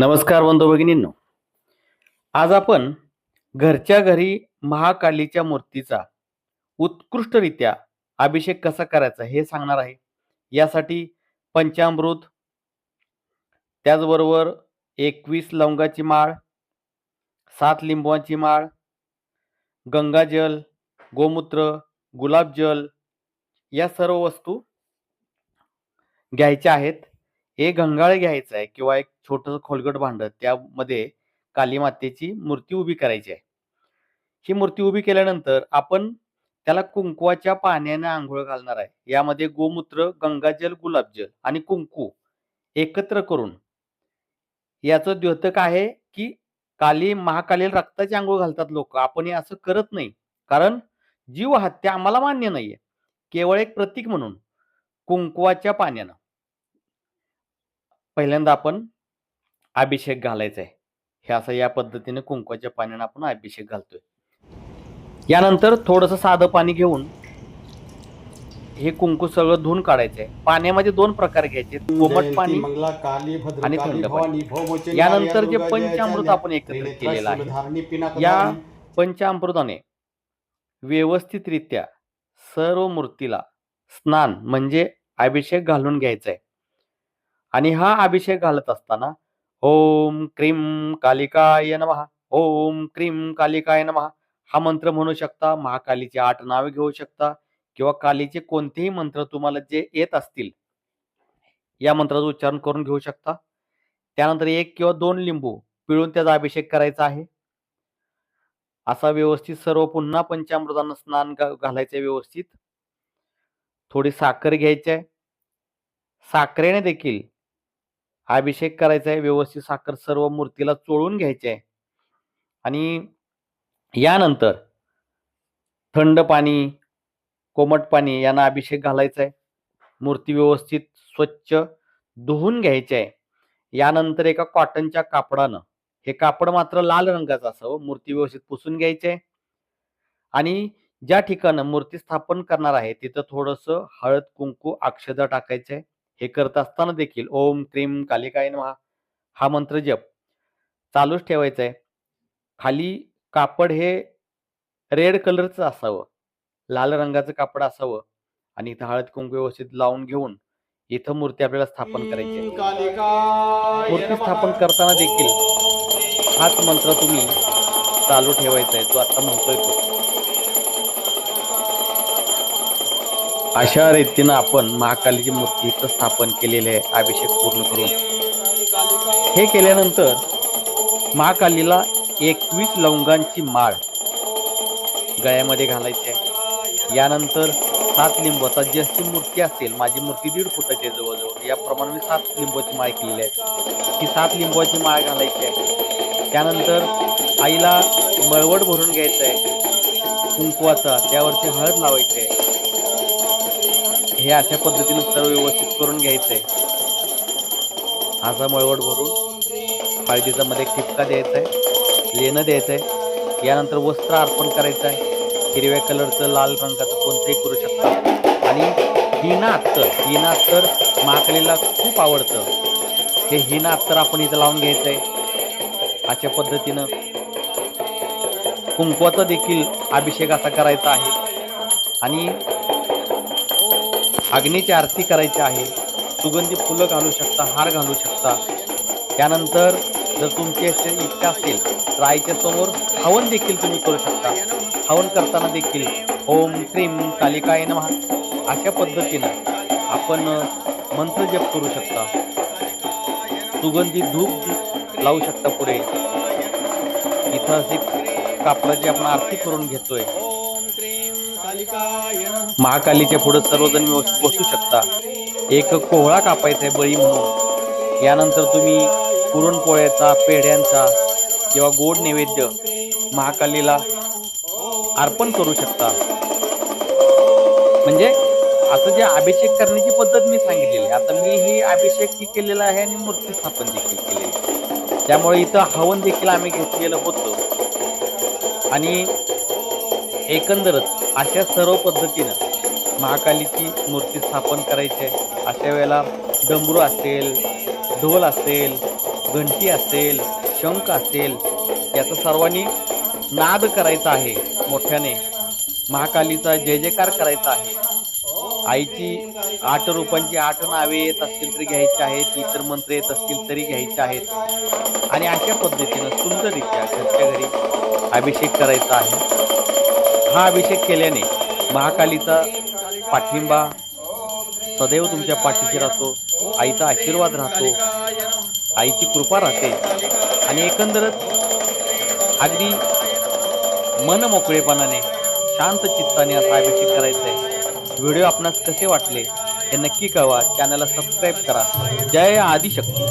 नमस्कार बंधू भगिनींनो. आज आपण घरच्या घरी महाकालीच्या मूर्तीचा उत्कृष्टरित्या अभिषेक कसा करायचा हे सांगणार आहे. यासाठी पंचामृत त्याचबरोबर एकवीस लवंगाची माळ सात लिंबवाची माळ गंगाजल गोमूत्र गुलाबजल या सर्व वस्तू घ्यायच्या आहेत. हे गंगाळ घ्यायचं आहे किंवा एक छोटस खोलगट भांड त्यामध्ये काली मातेची मूर्ती उभी करायची आहे. ही मूर्ती उभी केल्यानंतर आपण त्याला कुंकवाच्या पाण्याने आंघोळ घालणार आहे. यामध्ये गोमूत्र गंगाजल गुलाबजल आणि कुंकू एकत्र करून. याचं द्योतक आहे की काली महाकालीला रक्ताची आंघोळ घालतात लोक. आपण हे असं करत नाही. कारण जीव हत्या आम्हाला मान्य नाहीये. केवळ एक प्रतीक म्हणून. कुंकवाच्या पाण्यानं. पहिल्यांदा आपण अभिषेक घालायचा आहे हे असं या पद्धतीने कुंकवाच्या पाण्याने आपण अभिषेक घालतोय. यानंतर थोडंसं साधं पाणी घेऊन हे कुंकू सगळं धुवून काढायचं आहे पाण्यामध्ये दोन प्रकार घ्यायचे. कोमट पाणी आणि थंड पाणी. यानंतर जे पंचामृत आपण एकत्रित केलेलं आहे. या पंचामृताने व्यवस्थितरित्या सर्व मूर्तीला स्नान म्हणजे अभिषेक घालून घ्यायचा आहे आणि हा अभिषेक घालत असताना ओम क्रीम कालिकाय नमहा ओम क्रीम कालिकाय नमहा हा मंत्र म्हणू शकता महाकालीची आठ नावे घेऊ शकता किंवा कालीचे कोणतेही मंत्र तुम्हाला जे येत असतील या मंत्राचं उच्चारण करून घेऊ शकता. त्यानंतर एक किंवा दोन लिंबू पिळून त्याचा अभिषेक करायचा आहे. असा व्यवस्थित सर्व पुन्हा पंचामृतांना स्नान घा- घालायचं व्यवस्थित. थोडी साखर घ्यायची आहे. साखरेने देखील अभिषेक करायचा आहे व्यवस्थित साखर सर्व मूर्तीला चोळून घ्यायचे आहे. आणि यानंतर थंड पाणी कोमट पाणी यांना अभिषेक घालायचा आहे. मूर्ती व्यवस्थित स्वच्छ धुवून घ्यायची आहे. यानंतर एका कॉटनच्या कापडानं हे कापड मात्र लाल रंगाचं असावं मूर्ती व्यवस्थित पुसून घ्यायचे आहे. आणि ज्या ठिकाणं मूर्ती स्थापन करणार आहे तिथं थोडंसं हळद कुंकू अक्षदा टाकायचं आहे. हे करत असताना देखील ओम क्रीम कालिकाय नमः हा मंत्र जप चालूच ठेवायचा आहे. खाली कापड हे रेड कलरचं असावं. लाल रंगाचं कापड असावं आणि इथं हळद कुंकू व्यवस्थित लावून घेऊन इथं मूर्ती आपल्याला स्थापन करायची मूर्ती स्थापन करताना देखील हाच मंत्र तुम्ही चालू ठेवायचा आहे जो आता म्हणतोय तो. अशा रीतीनं आपण महाकालीची मूर्ती इथं स्थापन केलेली आहे अभिषेक पूर्ण करून. हे केल्यानंतर महाकालीला एकवीस लवंगांची माळ गळ्यामध्ये घालायची आहे. यानंतर सात लिंबाचा जशी मूर्ती असेल माझी मूर्ती दीड फुटाची आहे. जवळजवळ याप्रमाणे मी सात लिंबाची माळ केलेली आहे. ती सात लिंबाची माळ घालायची आहे. त्यानंतर आईला मळवट भरून घ्यायचं आहे. कुंकवाचा त्यावरती हळद लावायची आहे. हे अशा पद्धतीने सर्व व्यवस्थित करून घ्यायचं आहे असा मळवट भरून हळदीचा मध्ये ठिपका द्यायचा आहे लेणं द्यायचं आहे यानंतर वस्त्र अर्पण करायचं आहे हिरव्या कलरचं लाल रंगाचं कोणतंही करू शकता. आणि हिना अत्तर हिना अत्तर महाकलीला खूप आवडतं. हे हिना अत्तर आपण इथं लावून घ्यायचं आहे अशा पद्धतीनं कुंकवाचा देखील अभिषेक असा करायचा आहे. आणि अग्नीची आरती करायची आहे. सुगंधी फुलं घालू शकता हार घालू शकता. त्यानंतर जर तुमची अशी इच्छा असेल तर आईच्या समोर हवन देखील तुम्ही करू शकता. हवन करताना देखील ओम क्रीम कालिकाय नमः अशा पद्धतीनं आपण मंत्र जप करू शकता. सुगंधी धूप लावू शकता पुढे. इथं अशी कापडाची आपण आरती करून घेतोय. महाकालीच्या पुढे सर्वजण व्यवस्थित बसू शकता. एक कोहळा कापायचा आहे बळी म्हणून. यानंतर तुम्ही पुरणपोळ्याचा पेढ्यांचा किंवा गोड नैवेद्य महाकालीला अर्पण करू शकता. म्हणजे आता जे अभिषेक करण्याची पद्धत मी सांगितलेली आहे. आता मी ही अभिषेक ही केलेला आहे आणि मूर्ती स्थापन देखील केलेली त्यामुळे इथं हवन देखील आम्ही घेतलेलं होतं. आणि एकंदरच अशा सर्व पद्धतीनं महाकालीची मूर्ती स्थापन करायची आहे. अशा वेळेला डमरू असेल ढोल असेल घंटी असेल शंख असेल याचा सर्वांनी नाद करायचा आहे. मोठ्याने महाकालीचा जय जयकार करायचा आहे. आईची आठ रूपांची आठ नावे येत असतील तरी घ्यायची आहेत इतर मंत्र येत असतील तरी घ्यायचे आहेत. आणि अशा पद्धतीनं सुंदररित्या घरच्या घरी अभिषेक करायचा आहे. हा अभिषेक केल्याने महाकालीचा पाठिंबा सदैव तुमच्या पाठीशी राहतो आईचा आशीर्वाद राहतो आईची कृपा राहते आणि एकंदरच अगदी मन मोकळेपणाने शांत चित्ताने असा अभिषेक करायचा आहे व्हिडिओ आपणास कसे वाटले हे नक्की कळवा. चॅनलला सबस्क्राईब करा. जय आदिशक्ती.